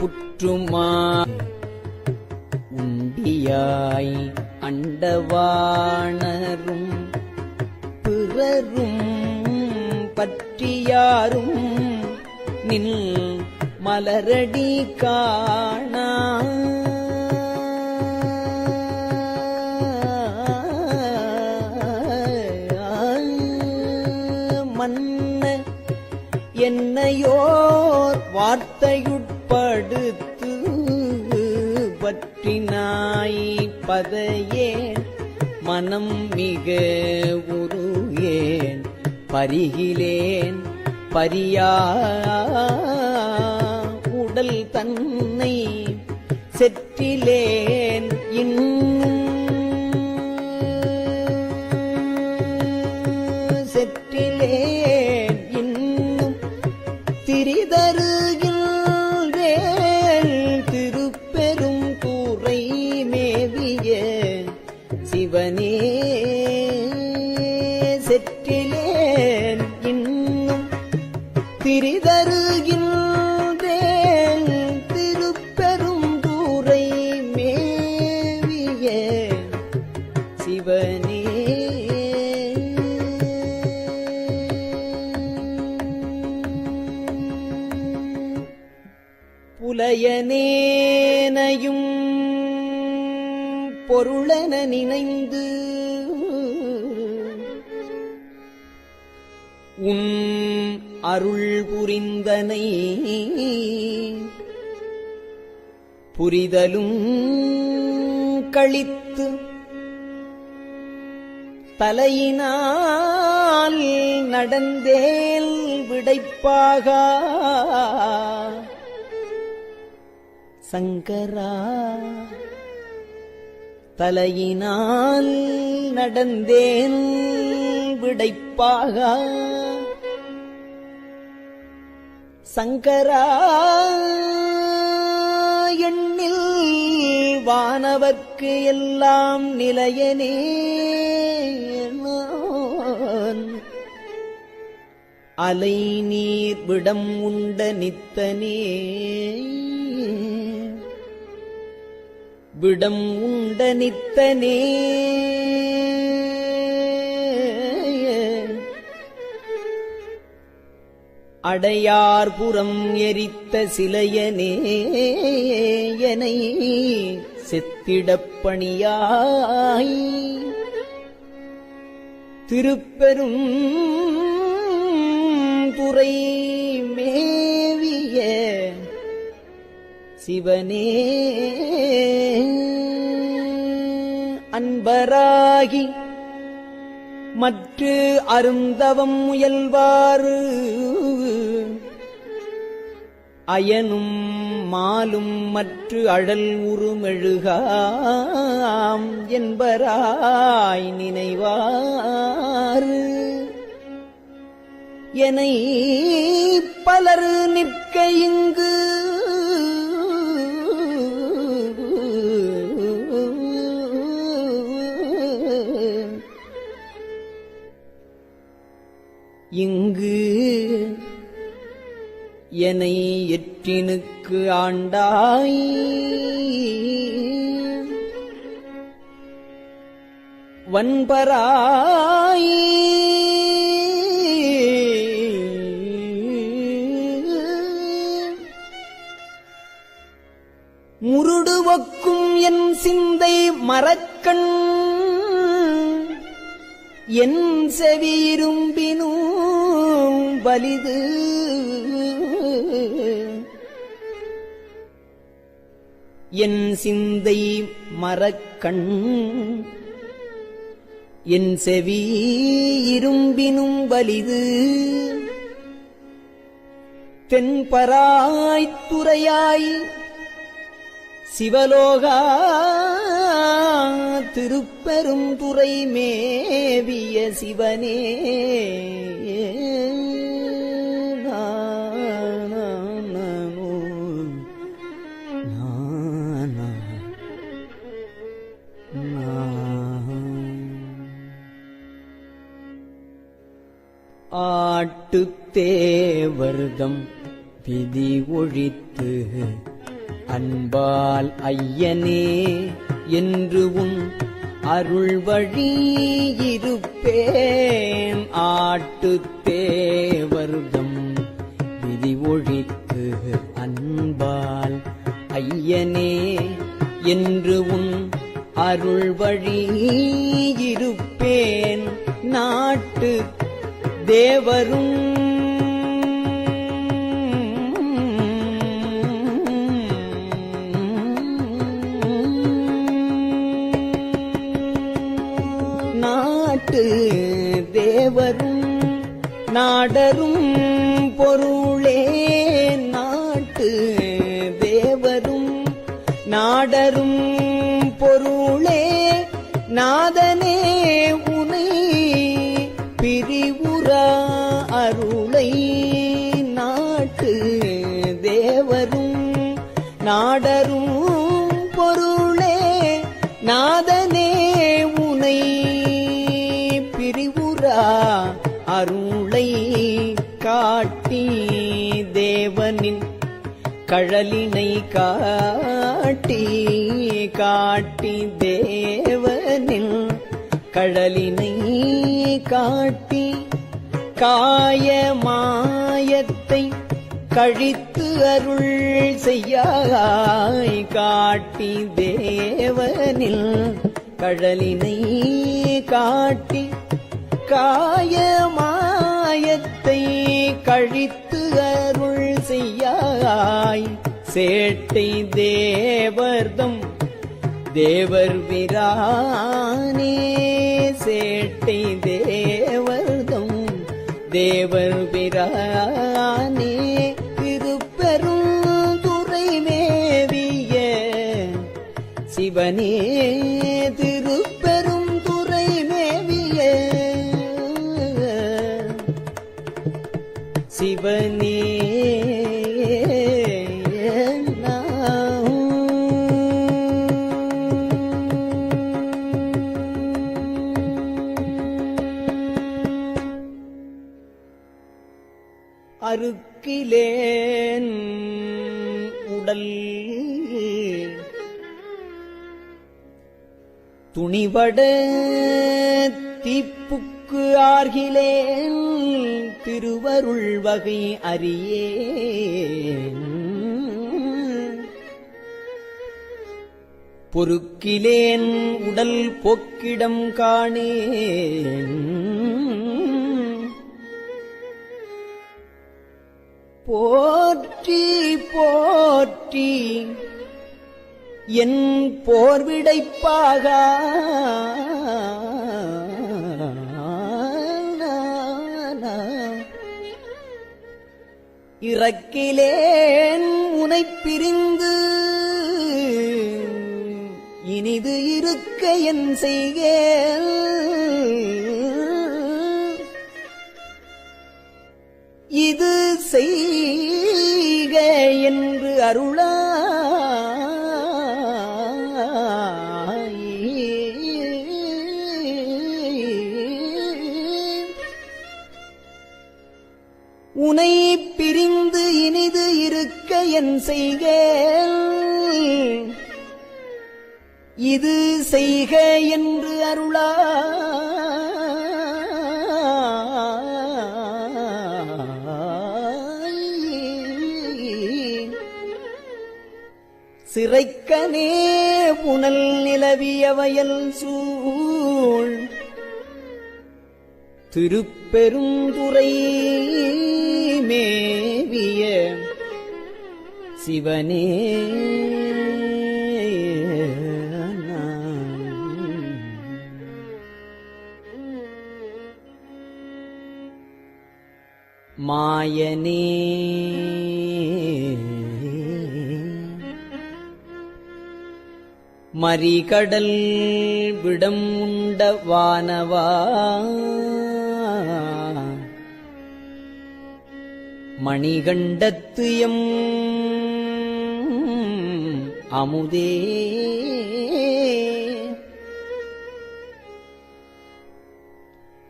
புற்றுமா? உண்டியாய் அண்டவாணரும் பிறரும் பற்றியாரும் நில் மலரடி காணா. மன்ன என்னையோர் வார்த்தையுட்படுத்து பற்றினாய் மனம் மிக உருகேன். பரிகிலேன் பரியா உடல் தன்னை செற்றிலேன். இன் தலையினால் நடந்தேல் விடைப்பாக. சங்கரா தலையினால் நடந்தேன் விடைப்பாக. சங்கரா எண்ணில் வானவர்க்கு எல்லாம் நிலையனே. அலை நீர் விடம் உண்ட நித்தனே. விடம் உண்ட நித்தனே. அடையார்புறம் எரித்த சிலையனேயனை செத்திடப்பணியாய் திருப்பெரும் துறை மேவிய சிவனே. அன்பராகி மற்று அருந்தவம் முயல்வாறு. அயனும் மாலும் மற்ற அழல் உருமெழுகாம் என்பராய் நினைவாறு. என பலர் நிற்க இங்கு. இங்கு என எற்றினுக்கு ஆண்டாய். வன்பராயே. முருடுவக்கும் என் சிந்தை மறக்கண் என் செவியிரும்பினும் வலிது. என் சிந்தை மறக்கண் என் செவி இரும்பினும் வலிது. தென்பராய்த்துறையாய் சிவலோகா திருப்பெரும் துறை மேவிய சிவனே. ஆட்டுத்தேவர்தம் விதி ஒழித்து அன்பால் ஐயனே என்று உன் அருள் வழி இருப்பேன். ஆட்டுத்தேவர்தம் விதி ஒழித்து அன்பால் ஐயனே என்று உன் அருள் வழி இருப்பேன். நாட்டு தேவரும் நாட்டு தேவரும் நாடரும் பொருளே. நாட்டு தேவரும் நாடரும் பொருளே. நாதனே உனை பிரிவுரா அருளை. நாட்டு தேவரும் நாடரும் பொருளே. நாத கழலினை காட்டி காட்டி தேவனின் கழலினை காட்டி காய மாயத்தை கழித்து அருள் செய்யாய் காட்டி தேவனில் கழலினை காட்டி காயமா மாயத்தை கழித்து அருள் செய்யாய். சேட்டை தேவர்தம் தேவர் விரானே. சேட்டை தேவர்தம் தேவர் விரானே. திருப்பெரும் துறை மேவிய சிவனே. அருக்கிலேன் உடல். துணிவட தீப்புக்கு ஆர்கிலேன் திருவருள் வகை அறியே பொறுக்கிலேன் உடல் போக்கிடம் காணேன். போற்றி போற்றி. என் போர்விடைப்பாக. இறக்கிலேன் உனைப் பிரிந்து. இனிது இருக்க என் செய்கேன் இது செய்க அருளாய். உனை பிரிந்து இனிது இருக்க என் செய்க இது செய்க என்று சிறைக்கனே புனல் நிலவிய வயல் சூழ் திருப்பெருந்துறை மேவிய சிவனே. மாயனே. மறிகடல் விடம் உண்ட வானவா? மணிகண்டத்து எம் அமுதே?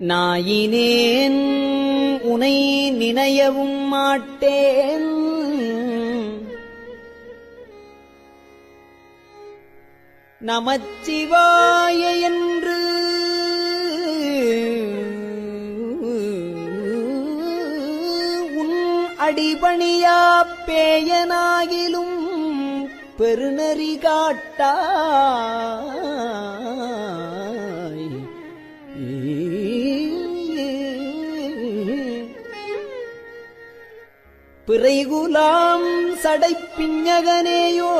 நாயினேன் உனை நினையவும் மாட்டேன். நமச்சிவாய என்று. உன் அடிபணியா பேயனாகிலும் பெருநறி காட்டாய். பிறைகுலாம் சடைப்பிஞகனேயோ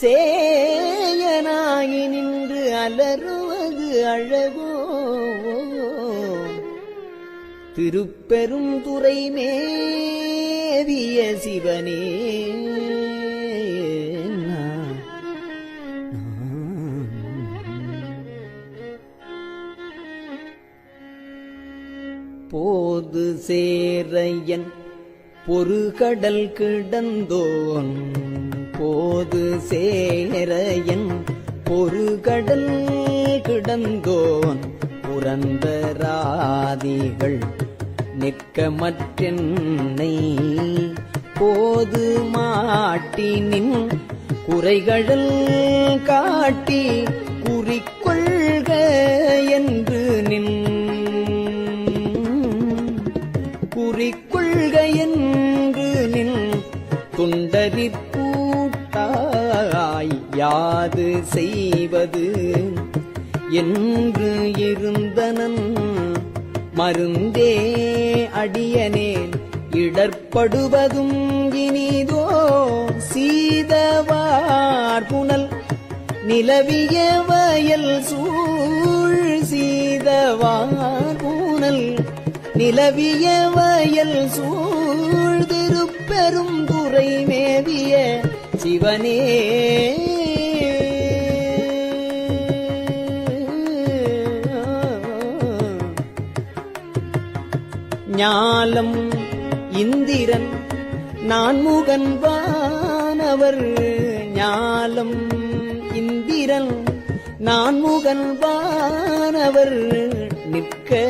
சேயனாகி நின்று அலறுவது அழகோ? திருப்பெரும் துறை மேவிய சிவனே. போது சேரையன் பொறுகடல் கிடந்தோன். போது சேரையன் பொறுகடல் கிடந்தோன் புரந்தராதிகள் நிற்க மற்றென்னை போது மாட்டினின் குறைகடல் காட்டி குறிக்கொள்க என்று நின் குறிக்கொள்க என்று நின் துண்டரிப்பூட்டாய் யாது செய்வது என்று இருந்தனன். மருந்தே அடியனேன் இடர்படுவதும் இனிதோ சீதவார் புனல். நிலவிய வயல் சூழ் சீதவார் புனல். நிலவிய வயல் சூழ் திருப்பெரும் துறை மேவிய சிவனே. ஞாலம் இந்திரன் நான்முகன் வானவர். ஞாலம் இந்திரன் நான்முகன் வானவர். நிற்க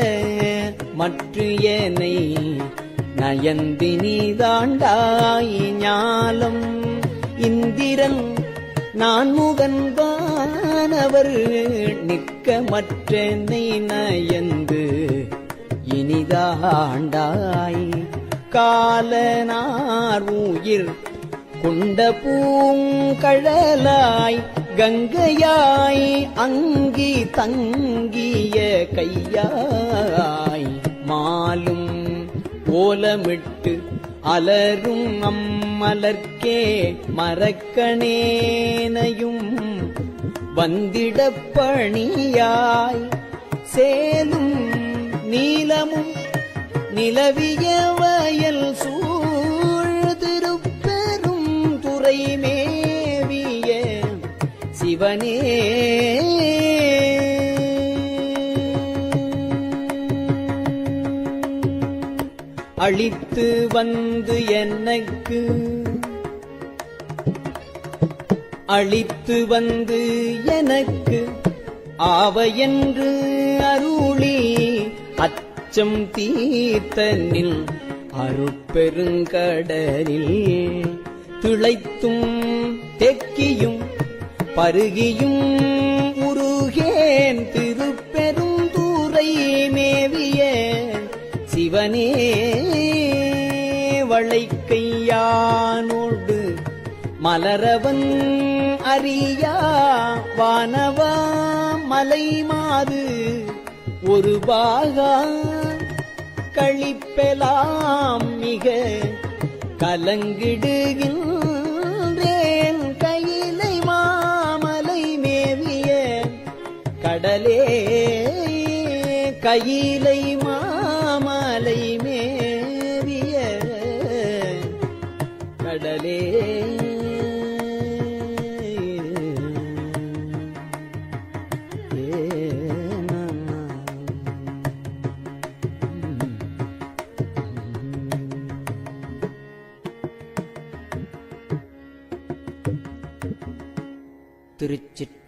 மற்ற ஏனை நயந்தினி தாண்டாய் ஞாலம் இந்திரன் நான்முகன் வானவர். நிற்க மற்றனை நயந்து இனிதாண்டாய் காலனார் உயிர் கொண்ட பூங்கழலாய் கங்கையாய் அங்கி தங்கிய கையாய். மாலும் ஓலமிட்டு அலரும் அம்மலர்க்கே மரக்கணேனையும் வந்திடப் பணியாய் சேலும் நீலமும் நிலவிய வயல் சூழ் திருப்பெரும் துறை மேவிய சிவனே. அழித்து வந்து எனக்கு அழித்து வந்து எனக்கு ஆவையென்று அச்சம் தீர்த்தனில் அருட்பெருங்கடலில் திளைத்தும் தெக்கியும் பருகியும் உருகேன் திருப்பெரும் தூரை மேவிய சிவனே வளைக்கையானோடு மலரவன் அறியா வானவா மலை மாது ஒரு பாகா கழிப்பெலாம் மிக கலங்கிடுகின்றேன். கையிலை மாமலை மேவிய கடலே கையிலை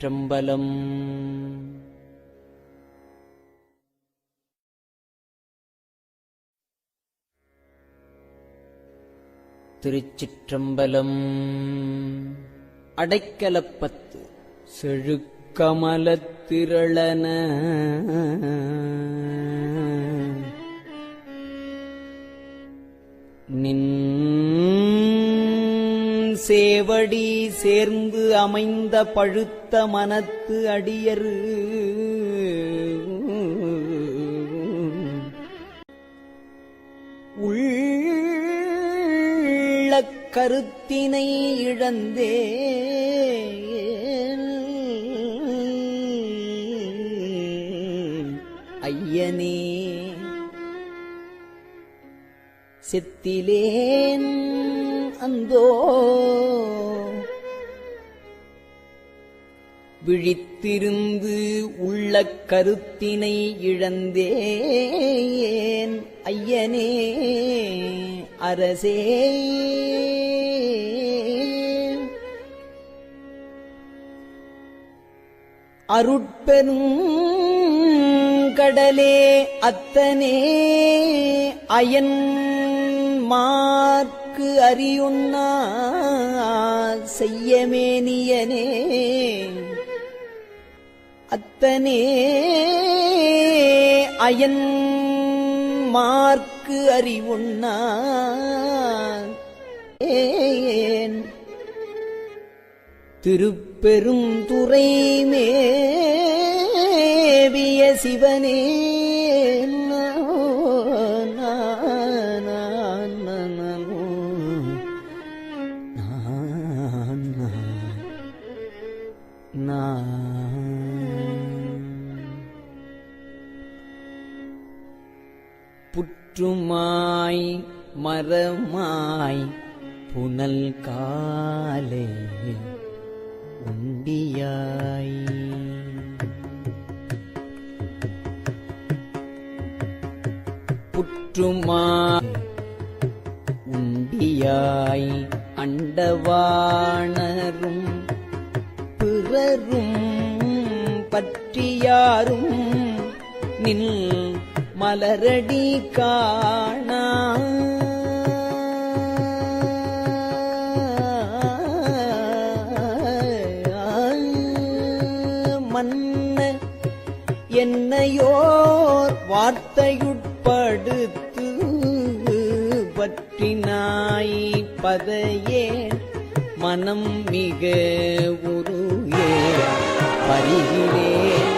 திருச்சிற்றம்பலம் திருச்சிற்றம்பலம். அடைக்கலப்பத்து செழுக்கமலத்திரளன நின் சேவடி சேர்ந்து அமைந்த பழுத்த மனத்து அடியரு. உள்ள கருத்தினை இழந்தே ஐயனே செத்திலேன். அந்தோ. விழித்திருந்து உள்ள கருத்தினை இழந்தேன் ஐயனே அரசே. அருட்பெரும் கடலே அத்தனே அயன் வாக்கு அறியுண்ணா செய்யமேனியனே அத்தனே அயன் மார்க்கு அறிவுண்ணா ஏன்? திருப்பெரும் துறை மேவிய சிவனே. புற்றுமாய் மரமாய் புனல் காலே உண்டியாய். புற்றுமாய் உண்டியாய் அண்டவாணரும் பிறரும் பற்றியாரும் நில் மலரடி காணா. மன்ன என்னையோர் வார்த்தையுட்படுத்த பற்றினாய் பதையே மனம் மிக உருகே பருகிறேன்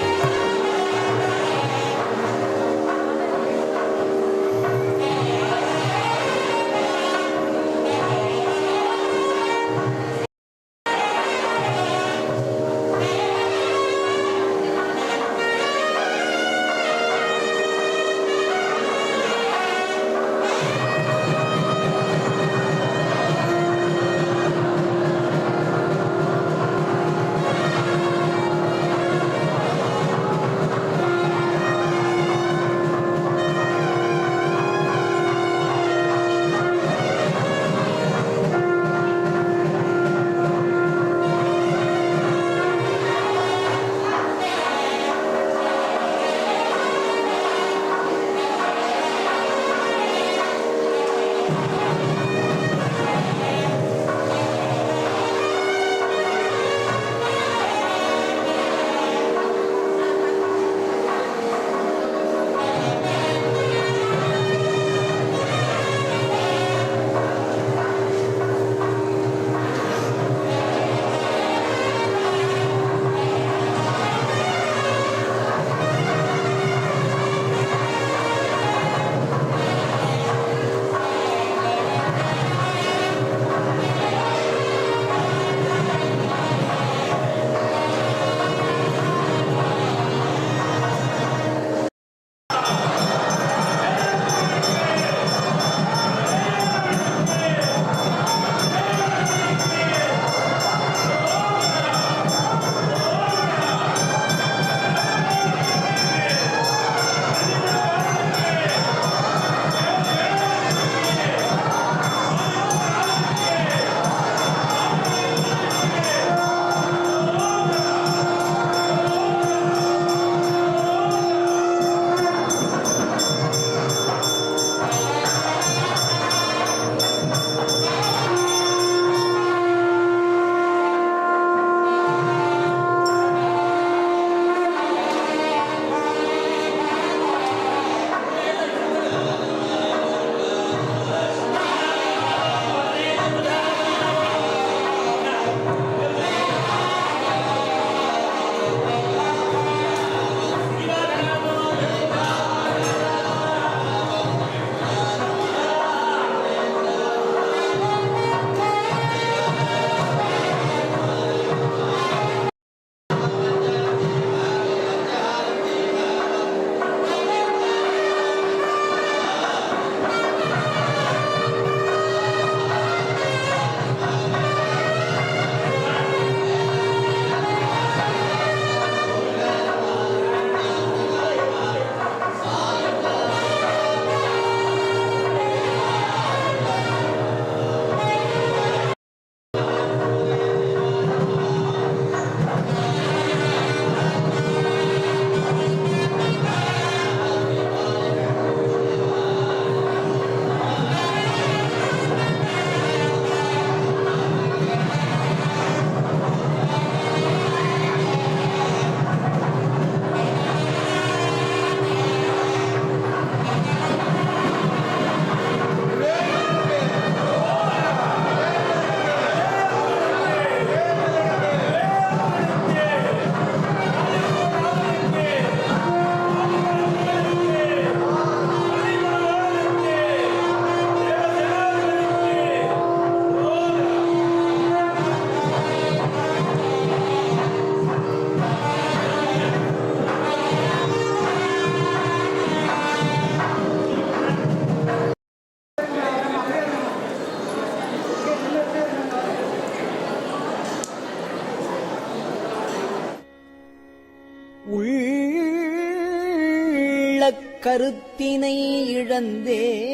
கருத்தினை இழந்தே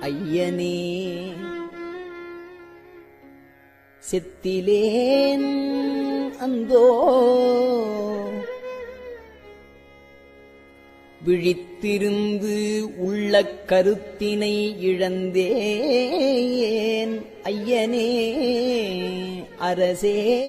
ஐயனே செத்திலேன் அந்தோ. விழித்திருந்து உள்ள கருத்தினை இழந்தேன். ஐயனே அரசே.